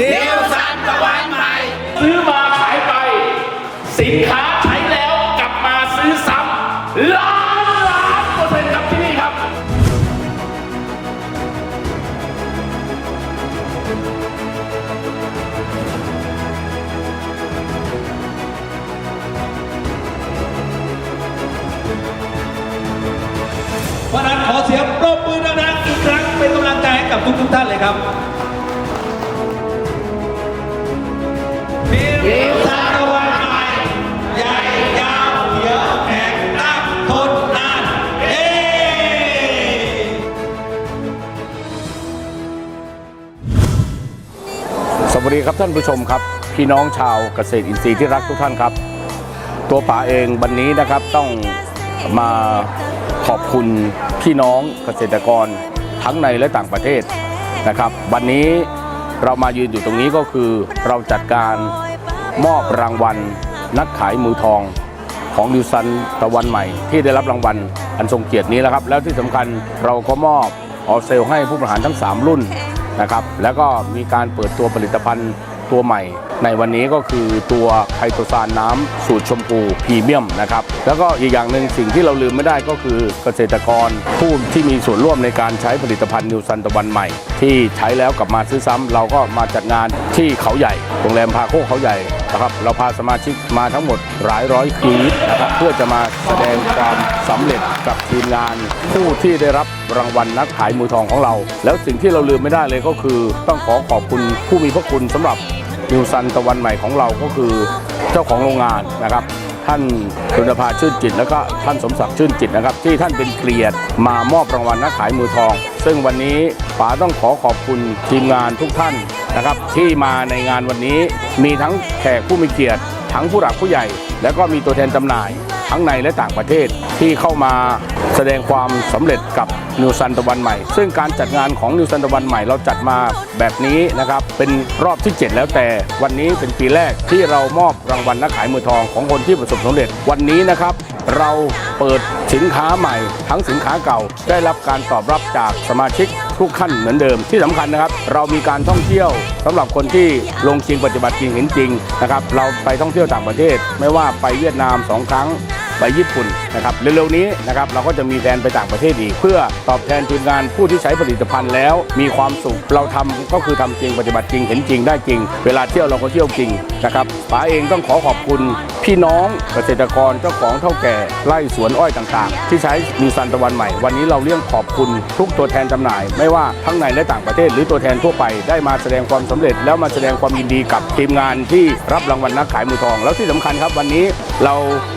นิวซันตะวันใหม่ ซื้อมาขายไป สินค้าใช้แล้วกลับมาซื้อซ้ำล้านล้านเปอร์เซ็นต์ครับที่นี่ครับเพราะนั้นขอเสียงปรบมือดังๆอีกครั้งเป็นกำลังใจให้กับทุกๆท่านเลยครับ วัสดีครับท่านผู้ชมครับ พี่น้องชาวเกษตรอินทรีย์ที่รักทุกท่านครับ ตัวป๋าเองวันนี้นะครับต้องมาขอบคุณพี่น้องเกษตรกรทั้งในและต่างประเทศนะครับ วันนี้เรามายืนอยู่ตรงนี้ก็คือเราจัดการมอบรางวัลนักขายมือทองของดิวซันตะวันใหม่ ที่ได้รับรางวัลอันทรงเกียรตินี้แล้วครับ แล้วที่สำคัญเราก็มอบออเซลให้ผู้บริหารทั้ง 3 รุ่น นะครับ แล้วก็มีการเปิดตัวผลิตภัณฑ์ตัวใหม่ ในวันนี้ก็คือตัวไคโตซานน้ำสูตรชมพูพรีเมียมนะครับ แล้วก็อีกอย่างหนึ่งสิ่งที่เราลืมไม่ได้ก็คือเกษตรกรผู้ที่มีส่วนร่วมในการใช้ผลิตภัณฑ์นิวซันตะวันใหม่ ที่ใช้แล้วกลับมาซื้อซ้ำเราก็มาจัดงานที่เขาใหญ่โรงแรมพาโคกเขาใหญ่ นะครับเราพาสมาชิกมาทั้งหมดหลายร้อยคีดนะครับเพื่อจะมาแสดงความสำเร็จกับทีมงาน ผู้ที่ได้รับรางวัลนักขายมือทองของเรา แล้วสิ่งที่เราลืมไม่ได้เลยก็คือ ต้องขอขอบคุณผู้มีพระคุณสำหรับนิวซันตะวันใหม่ของเราก็คือเจ้าของโรงงานนะครับท่านดุลภาชื่นจิต แล้วก็ท่านสมศักดิ์ชื่นจิตนะครับ ที่ท่านเป็นเกลียรติมามอบรางวัลนักขายมือทอง ซึ่งวันนี้ป๋าต้องขอขอบคุณทีมงานทุกท่าน นะครับที่มาในงานวันนี้มีทั้งแขกผู้มีเกียรติ ทั้งผู้หลักผู้ใหญ่ แล้วก็มีตัวแทนจำหน่าย ทั้งในและต่างประเทศที่เข้ามาแสดงความสำเร็จกับนิวซันตะวันใหม่ ซึ่งการจัดงานของนิวซันตะวันใหม่เราจัดมาแบบนี้นะครับเป็นรอบที่ 7 แล้วแต่วันนี้เป็นปีแรกที่เรามอบรางวัลนักขายมือทองของคนที่ประสบความสำเร็จวันนี้นะครับเราเปิดสินค้าใหม่ ทั้งสินค้าเก่าได้รับการตอบรับจากสมาชิก ทุกขั้นเหมือนเดิม ที่สำคัญนะครับ เรามีการท่องเที่ยวสำหรับคนที่ลงจริงปฏิบัติจริงเห็นจริงนะครับเราไปท่องเที่ยวต่างประเทศ ไม่ว่าไปเวียดนามสองครั้งไปญี่ปุ่น นะครับเร็วๆนี้นะครับเราก็จะมีแผนไปต่างประเทศอีก เพื่อตอบแทนทีมงานผู้ที่ใช้ผลิตภัณฑ์แล้ว มีความสุขเราทำก็คือทำจริงปฏิบัติจริงเห็นจริงได้จริง เวลาเที่ยวเราก็เที่ยวจริงนะครับป๋าเองต้องขอขอบคุณพี่น้องเกษตรกรเจ้าของเท่าแก่ไร่สวนอ้อยต่างๆ ที่ใช้นิซันตะวันใหม่ วันนี้เราเรียกขอบคุณทุกตัวแทนจำหน่าย ไม่ว่าทั้งในและต่างประเทศหรือตัวแทนทั่วไปได้มาแสดงความสำเร็จ แล้วมาแสดงความยินดีกับทีมงานที่รับรางวัลนักขายมือทอง แล้วที่สำคัญครับวันนี้เรา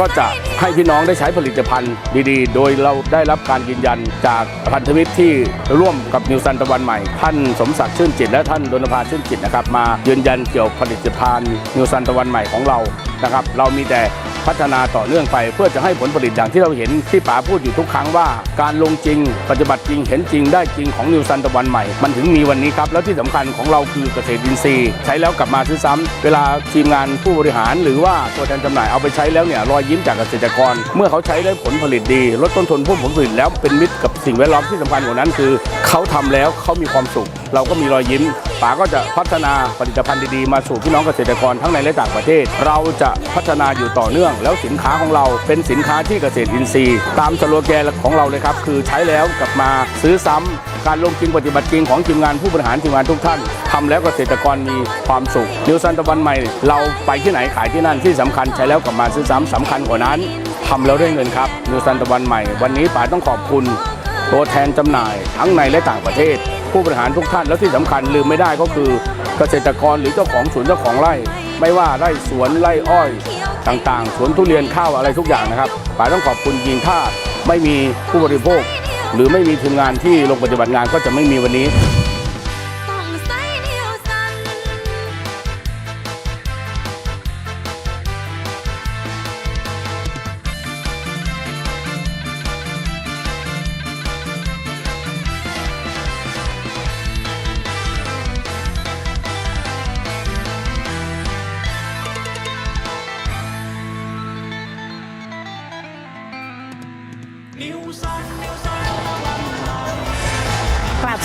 ก็จะให้พี่น้องได้ใช้ผลิตภัณฑ์ดีๆ โดยเราได้รับการยืนยันจากพันธมิตรที่ร่วมกับนิวซันตะวันใหม่ ท่านสมศักดิ์ชื่นจิต และท่านดนภาชื่นจิตนะครับมายืนยันเกี่ยวกับผลิตภัณฑ์นิวซันตะวันใหม่ของเรานะครับเรามีแต่ พัฒนาต่อเนื่องไปเพื่อจะให้ผลผลิตอย่างที่เราเห็นที่ป๋าพูดอยู่ทุกครั้งว่า การลงจริง ปฏิบัติจริงเห็นจริงได้จริงของนิวซันตะวันใหม่ มันถึงมีวันนี้ครับ แล้วที่สำคัญของเราคือเกษตรอินทรีย์ ใช้แล้วกลับมาซื้อซ้ำเวลาทีมงานผู้บริหาร หรือว่าตัวแทนจำหน่ายเอาไปใช้แล้วเนี่ยรอยยิ้มจากเกษตรกร เมื่อเขาใช้ได้ผลผลิตดี ลดต้นทุนเพิ่มผลผลิตแล้วเป็นมิตรกับสิ่งแวดล้อมที่สำคัญกว่านั้นคือ เขาทำแล้วเขามีความสุข เราก็มีรอยยิ้มป๋าก็จะพัฒนาผลิตภัณฑ์ดีๆ มาสู่พี่น้องเกษตรกรทั้งในและต่างประเทศ เราจะพัฒนาอยู่ต่อเนื่อง แล้วสินค้าของเราเป็นสินค้าที่เกษตรอินทรีย์ ตามสโลแกนของเราเลยครับ คือใช้แล้วกลับมาซื้อซ้ำการลงจริงปฏิบัติจริงของทีมงานผู้บริหารทีมงานทุกท่านทำแล้วเกษตรกรมีความสุขนิวซันตะวันใหม่ เราไปที่ไหนขายที่นั่นที่สำคัญใช้แล้วกลับมาซื้อซ้ำสำคัญกว่านั้นทำแล้วได้เงินครับนิวซันตะวันใหม่ วันนี้ป๋าต้องขอบคุณตัวแทนจำหน่ายทั้งในและต่างประเทศ ผู้บริหารทุกท่านแล้วที่สำคัญลืมไม่ได้ก็คือเกษตรกรหรือเจ้าของสวนเจ้าของไร่ ไม่ว่าไร่สวนไร่อ้อยต่างๆ สวนทุเรียนข้าวอะไรทุกอย่างนะครับป๋าต้องขอบคุณยิงท่าไม่มีผู้บริโภค หรือไม่มีทีมงานที่ลงปฏิบัติงานก็จะไม่มีวันนี้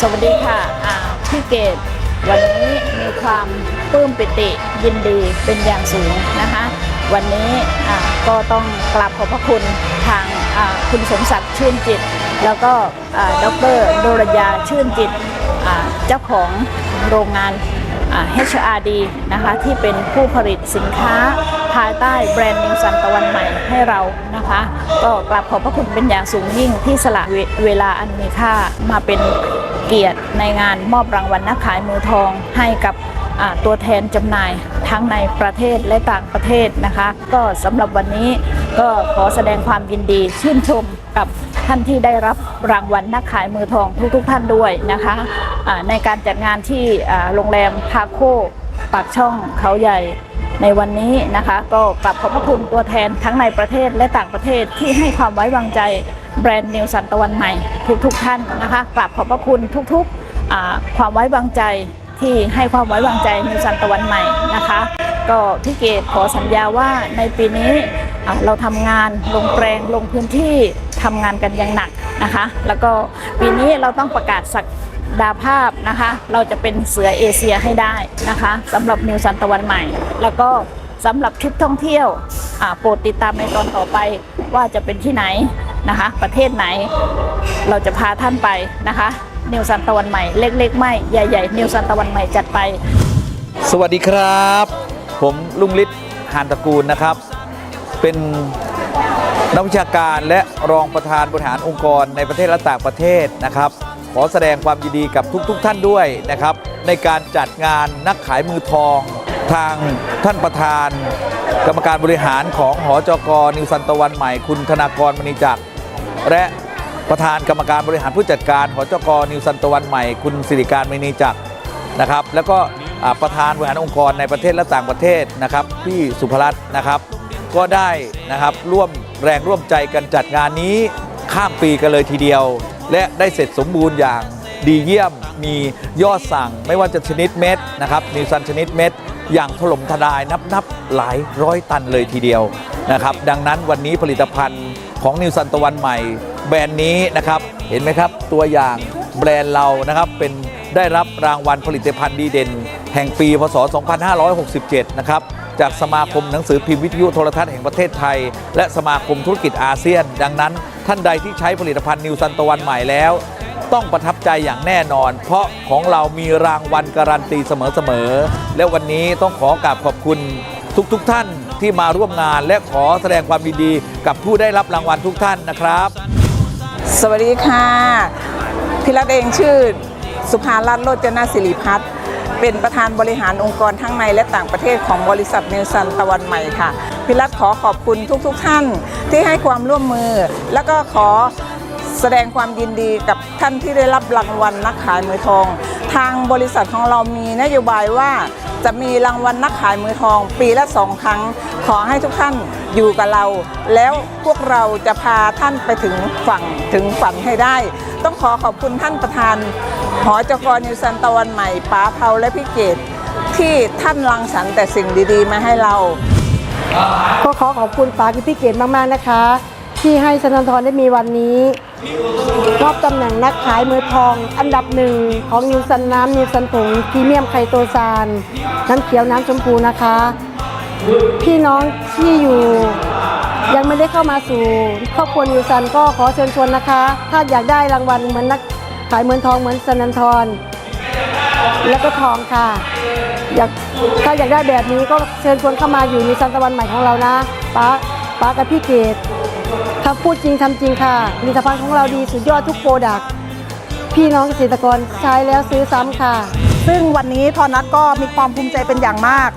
สวัสดีค่ะอ่าชื่เกดวันนี้มีความปลื้มปิติยินดีเป็นอย่างสูงนะคะ วันนี้อ่าก็ต้องกราบขอบพระคุณทางอ่าคุณสมศักดิ์ชื่นจิต แล้วก็อ่าดรโดรยาชื่นจิตอ่าเจ้าของโรงงานอ่า HRD นะคะที่เป็นผู้ผลิตสินค้าภายใต้แบรนด์นิวซันตะวันใหม่ให้เรานะคะ ก็กราบขอบพระคุณเป็นอย่างสูงยิ่งที่สละเวเวลาอันมีค่ามาเป็น เกียรติในงานมอบรางวัลนักขายมือทองให้กับตัวแทนจำหน่ายทั้งในประเทศและต่างประเทศนะคะ ก็สำหรับวันนี้ก็ขอแสดงความยินดีชื่นชมกับท่านที่ได้รับรางวัลนักขายมือทองทุกๆทท่านด้วยนะคะอ่าในการจัดงานที่โรงแรมพาโคปากช่องเขาใหญ่ในวันนี้นะคะ ก็กลับขอบพระคุณตัวแทนทั้งในประเทศและต่างประเทศที่ให้ความไว้วางใจ แบรนด์นิวสันตะวันใหม่ทุกๆท่านนะคะกลับขอบพระคุณทุกๆความไว้วางใจที่ให้ความไว้วางใจนิวสันตะวันใหม่นะคะ ก็พี่เกดขอสัญญาว่าในปีนี้เราทำงานลงแปลงลงพื้นที่ทำงานกันอย่างหนักนะคะ แล้วก็ปีนี้เราต้องประกาศศักดาภาพนะคะ เราจะเป็นเสือเอเชียให้ได้นะคะสำหรับนิวซันตะวันใหม่ แล้วก็สำหรับทริปท่องเที่ยวโปรดติดตามในตอนต่อไปว่าจะเป็นที่ไหน นะคะ ประเทศไหน เราจะพาท่านไปนะคะ นิวซันตะวันใหม่ เล็ก ๆ ไม่ ใหญ่ ๆ นิวซันตะวันใหม่จัดไป สวัสดีครับ ผมลุงฤทธิ์หานตระกูลนะครับ เป็นนักวิชาการและรองประธานบริหารองค์กรในประเทศและต่างประเทศนะครับ ขอแสดงความยินดีกับทุกๆทท่านด้วยนะครับ ในการจัดงานนักขายมือทอง ทางท่านประธาน กรรมการบริหารของหอจกนิวซันตะวันใหม่ คุณธนากรมณีจักร และประธานกรรมการบริหารผู้จัดการหอจกนิวซันตะวันใหม่ คุณสิริการมณีจักรนะครับ แล้วก็ประธานบริหารองค์กรในประเทศและต่างประเทศนะครับพี่สุภรัตน์นะครับ ก็ได้นะครับร่วมแรงร่วมใจกันจัดงานนี้ข้ามปีกันเลยทีเดียว และได้เสร็จสมบูรณ์อย่างดีเยี่ยมมียอดสั่งไม่ว่าจะชนิดเม็ดนะครับนิวซันชนิดเม็ด อย่างถล่มทลายนับนับหลายร้อยตันเลยทีเดียวนะครับ ดังนั้นวันนี้ผลิตภัณฑ์ของนิวซันตะวันใหม่ แบรนด์นี้นะครับ เห็นไหมครับตัวอย่างแบรนด์เรานะครับเป็นได้รับรางวัลผลิตภัณฑ์ดีเด่น แห่งปีพศ 2567 นะครับจากสมาคมหนังสือพิมพ์วิทยุโทรทัศน์แห่งประเทศไทย และสมาคมธุรกิจอาเซียน ดังนั้นท่านใดที่ใช้ผลิตภัณฑ์นิวซันตะวันใหม่แล้ว ต้องประทับใจอย่างแน่นอน เพราะของเรามีรางวัลการันตีเสมอๆ และวันนี้ต้องขอกราบขอบคุณทุกๆทท่านที่มาร่วมงาน และขอแสดงความดีกับผู้ได้รับรางวัลทุกท่านนะครับ สวัสดีค่ะพิรัตเองชื่อสุภารัตน์โรจนศิริพัฒน์เป็นประธานบริหารองค์กรทั้งในและต่างประเทศของบริษัทเนลซันตะวันใหม่ค่ะ พิรัตขอขอบคุณทุกๆทท่านที่ให้ความร่วมมือ แล้วก็ขอ แสดงความยินดีกับท่านที่ได้รับรางวัลนักขายมือทอง ทางบริษัทของเรามีนโยบายว่าจะมีรางวัลนักขายมือทอง ปีละสองครั้ง ขอให้ทุกท่านอยู่กับเรา แล้วพวกเราจะพาท่านไปถึงฝั่งถึงฝันให้ได้ ต้องขอขอบคุณท่านประธานหอจกรนิวซันตะวันใหม่ป๋าเผาและพี่เกดที่ท่านรังสรรค์แต่สิ่งดีๆ มาให้เรา ก็ขอขอบคุณป๋ากิติเกตมากๆนะคะ ที่ให้สนันทรได้มีวันนี้มอบตำแหน่งนักขายมือทอง อันดับหนึ่งของนิวซันน้ำนิวซันผงพรีเมียมไคโตซานน้ำเขียวน้ำชมพูนะคะ พี่น้องที่อยู่ยังไม่ได้เข้ามาสู่ครอบครัวนิวซันก็ขอเชิญชวนนะคะ ถ้าอยากได้รางวัลเหมือนนักขายเหมือนทองเหมือนสนันทรแล้วก็ทองค่ะ อยากถ้าอยากได้แบบนี้ก็เชิญชวนเข้ามาอยู่ในซันตะวันใหม่ของเรานะป้าป้ากับพี่เกด ทำพูดจริงทำจริงค่ะผลิตภัณฑ์ของเราดีสุดยอดทุกโปรดักต์พี่น้องเกษตรกรใช้แล้วซื้อซ้ำค่ะ ซึ่งวันนี้ทอนัทก็มีความภูมิใจเป็นอย่างมาก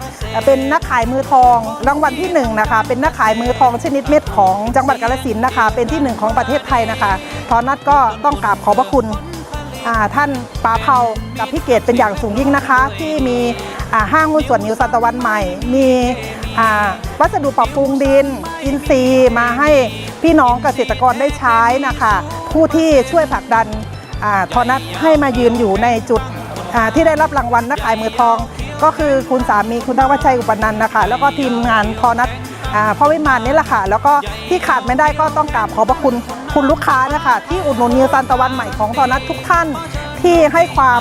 เป็นนักขายมือทองรางวัลที่หนึ่งนะคะ เป็นนักขายมือทองชนิดเม็ดของจังหวัดกาฬสินธุ์นะคะ เป็นที่หนึ่งของประเทศไทยนะคะ ทอนัทก็ต้องกราบขอบพระคุณ ท่านป๋าเผากับพี่เกดเป็นอย่างสูงยิ่งนะคะ ที่มีห้างหุ้นส่วนนิวสัตวันใหม่ มีวัสดุปรับปรุงดิน อินทรีย์มาให้พี่น้องเกษตรกรได้ใช้นะคะ ผู้ที่ช่วยผลักดันอทอนัทให้มายืนอยู่ในจุดที่ได้รับรางวัลนักขายมือทอง ก็คือคุณสามีคุณทวัชชัยอุปนันนะคะ แล้วก็ทีมงานทอนัทพ่อวิมานนี่แหละค่ะ แล้วก็ที่ขาดไม่ได้ก็ต้องกราบขอบพระคุณ คุณลูกค้านะคะที่อุดหนุนนิวซันตะวันใหม่ของทอนัททุกท่านที่ให้ความ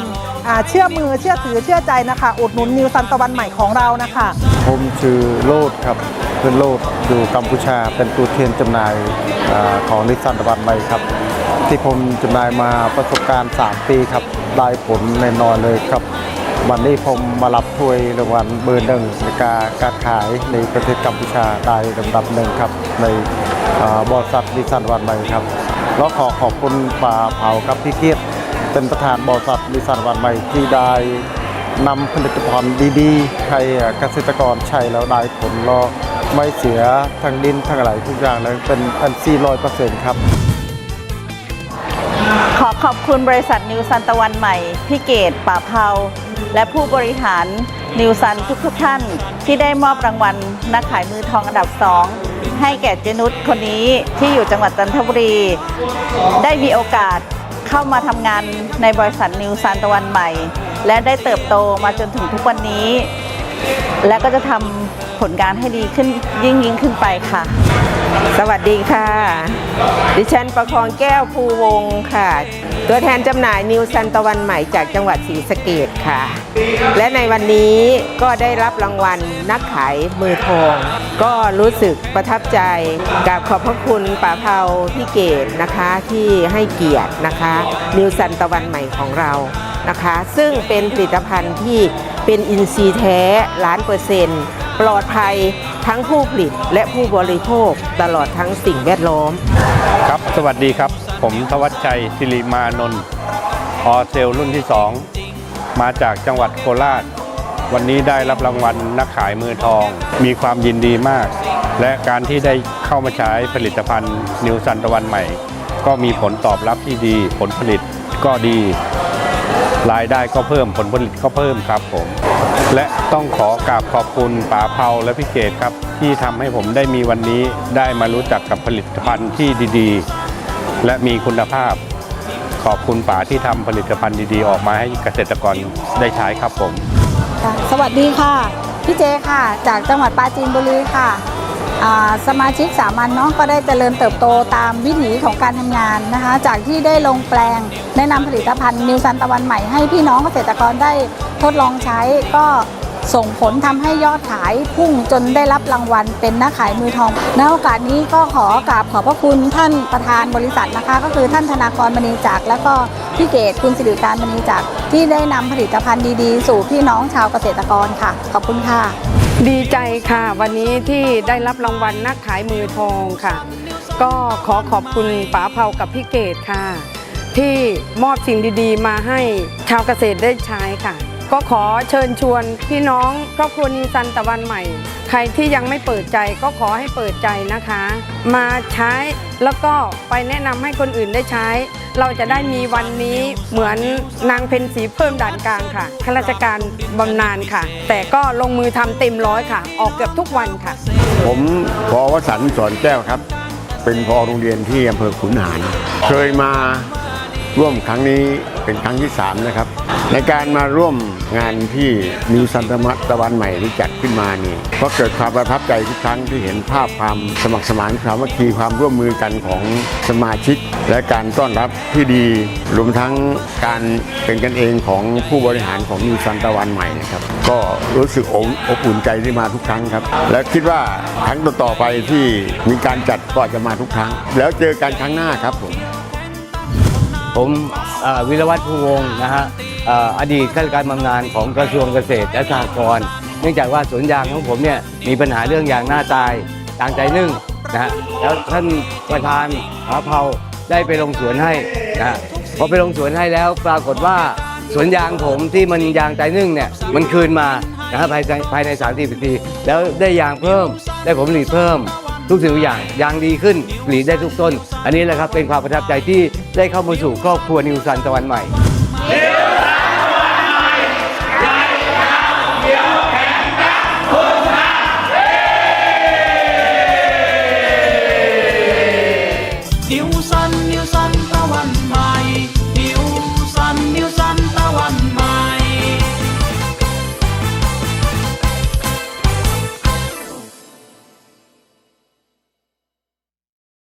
เชื่อมือเชื่อถือเชื่อใจนะคะ อุดหนุนนิวซันตะวันใหม่ของเรานะคะ ผมชื่อโลดครับเป็นโลดอยู่กัมพูชาเป็นตัวแทนจำหน่ายอของนิสสันตะวันใหม่ครับ ที่ผมจำหน่ายมาประสบการณ์ 3 ปีครับได้ผลแน่นอนเลยครับ วันนี้ผมมารับถ้วยรางวัลเบอร์หนึ่งในการการขายในประเทศกัมพูชาได้ลำดับหนึ่งครับใน บริษัทนิสันวันใหม่ครับแล้วขอขอบคุณป่าเผาครับพี่เกียรติเป็นประธานบริษัทนิสันวันใหม่ที่ได้นำผลิตภัณฑ์ดีๆให้เกษตรกรใช้แล้วได้ผลแล้วไม่เสียทั้งดินทั้งอะไรทุกอย่างเลยเป็นอันซีร้อยเปอร์เซ็นต์ครับ ขอขอบคุณบริษัทนิวซันตะวันใหม่พี่เกตป่าเผาและผู้บริหารนิวซันทุกๆท่าน ที่ได้มอบรางวัลนักขายมือทองอันดับสอง ให้แก่เจนุชคนนี้ที่อยู่จังหวัดจันทบุรี ได้มีโอกาสเข้ามาทำงานในบริษัทนิวซันตะวันใหม่ และได้เติบโตมาจนถึงทุกวันนี้ และก็จะทำผลงานให้ดีขึ้นยิ่งยิ่งขึ้นไปค่ะ สวัสดีค่ะ ดิฉันประคองแก้วภูวงศ์ค่ะ ตัวแทนจำหน่ายนิวซันตะวันใหม่จากจังหวัดศรีสะเกดค่ะ และในวันนี้ก็ได้รับรางวัลนักขายมือทอง ก็รู้สึกประทับใจกับขอบพระคุณป่าเผาพี่เกดนะคะที่ให้เกียรตินะคะ นิวซันตะวันใหม่ของเรานะคะ ซึ่งเป็นผลิตภัณฑ์ที่เป็นอินทรีย์แท้ล้านเปอร์เซ็นต์ ปลอดภัยทั้งผู้ผลิตและผู้บริโภคตลอดทั้งสิ่งแวดล้อม ครับ สวัสดีครับ ผมทวัชชัยสิริมานนท์ออเซลรุ่นที่ 2 มาจากจังหวัดโคราช วันนี้ได้รับรางวัลนักขายมือทอง มีความยินดีมาก และการที่ได้เข้ามาใช้ผลิตภัณฑ์นิวซันตะวันใหม่ ก็มีผลตอบรับที่ดี ผลผลิตก็ดี รายได้ก็เพิ่มผลผลิตก็เพิ่มครับผม และต้องขอกราบขอบคุณป๋าเผาและพี่เกตครับ ที่ทำให้ผมได้มีวันนี้ได้มารู้จักกับผลิตภัณฑ์ที่ดีๆ และมีคุณภาพ ขอบคุณป๋าที่ทำผลิตภัณฑ์ดีๆ ออกมาให้เกษตรกรได้ใช้ครับผม ค่ะสวัสดีค่ะ พี่เจค่ะ จากจังหวัดปราจีนบุรีค่ะ สมาชิกสามัญเนาะก็ได้เจริญเติบโตตามวิถีของการทำงานนะคะ จากที่ได้ลงแปลงแนะนำผลิตภัณฑ์นิวซันตะวันใหม่ให้พี่น้องเกษตรกรได้ทดลองใช้ก็ส่งผลทำให้ยอดขายพุ่งจนได้รับรางวัลเป็นนักขายมือทองณโอกาสนี้ก็ขอกราบขอบพระคุณท่านประธานบริษัทนะคะ ก็คือท่านธนากรมณีจักรแล้วก็พี่เกตคุณสิริการมณีจักรที่ได้นำผลิตภัณฑ์ดีๆ สู่พี่น้องชาวเกษตรกรค่ะ ขอบคุณค่ะ ดีใจค่ะ วันนี้ที่ได้รับรางวัลนักขายมือทองค่ะ ก็ขอขอบคุณป๋าเผากับพี่เกดค่ะ ที่มอบสิ่งดีๆ มาให้ชาวเกษตรได้ใช้ค่ะ ก็ขอเชิญชวนพี่น้องครอบครัวนิวซันตะวันใหม่ ใครที่ยังไม่เปิดใจก็ขอให้เปิดใจนะคะ มาใช้แล้วก็ไปแนะนำให้คนอื่นได้ใช้ เราจะได้มีวันนี้เหมือนนางเพนสีเพิ่มด่านกลางค่ะข้าราชการบำนาญค่ะ แต่ก็ลงมือทำเต็มร้อยค่ะ ออกเกือบทุกวันค่ะ ผมพอวสันต์สอนแก้วครับ เป็นพอโรงเรียนที่อำเภอขุนหาร เคยมาร่วมครั้งนี้ เป็นครั้งที่ 3 นะครับ ในการมาร่วมงานที่นิวซันตมะตะวันใหม่ที่จัดขึ้นมานี่ก็เกิดความประทับใจทุกครั้งที่เห็นภาพความสมัครสมานสามัคคีความร่วมมือกันของสมาชิก และการต้อนรับที่ดี รวมทั้งการเป็นกันเองของผู้บริหารของนิวซันตะวันใหม่นะครับ ก็รู้สึกอบอบอุ่นใจที่มาทุกครั้งครับ และคิดว่าครั้งต่อๆไปที่มีการจัดก็จะมาทุกครั้ง แล้วเจอกันครั้งหน้าครับผมผม วิรวัฒน์ภูวงศ์นะฮะออดีตข้าราชการบำนาญของกระทรวงเกษตรและสหกรณ์เนื่องจากว่าสวนยางของผมเนี่ยมีปัญหาเรื่องยางหน้าตายต่างใจนึ่งนะฮะแล้วท่านประธานหาเผาได้ไปลงสวนให้นะฮะพอไปลงสวนให้แล้วปรากฏว่าสวนยางผมที่มันยางใจนึ่งเนี่ยมันคืนมานะฮะภายในภายใน3 4ปีแล้วได้ยางเพิ่มได้ผลผลิตเพิ่ม ทุกสิ่งทุกอย่างยางดีขึ้นผลิตได้ทุกต้น อันนี้แหละครับเป็นความประทับใจที่ได้เข้ามาสู่ครอบครัวนิวซันตะวันใหม่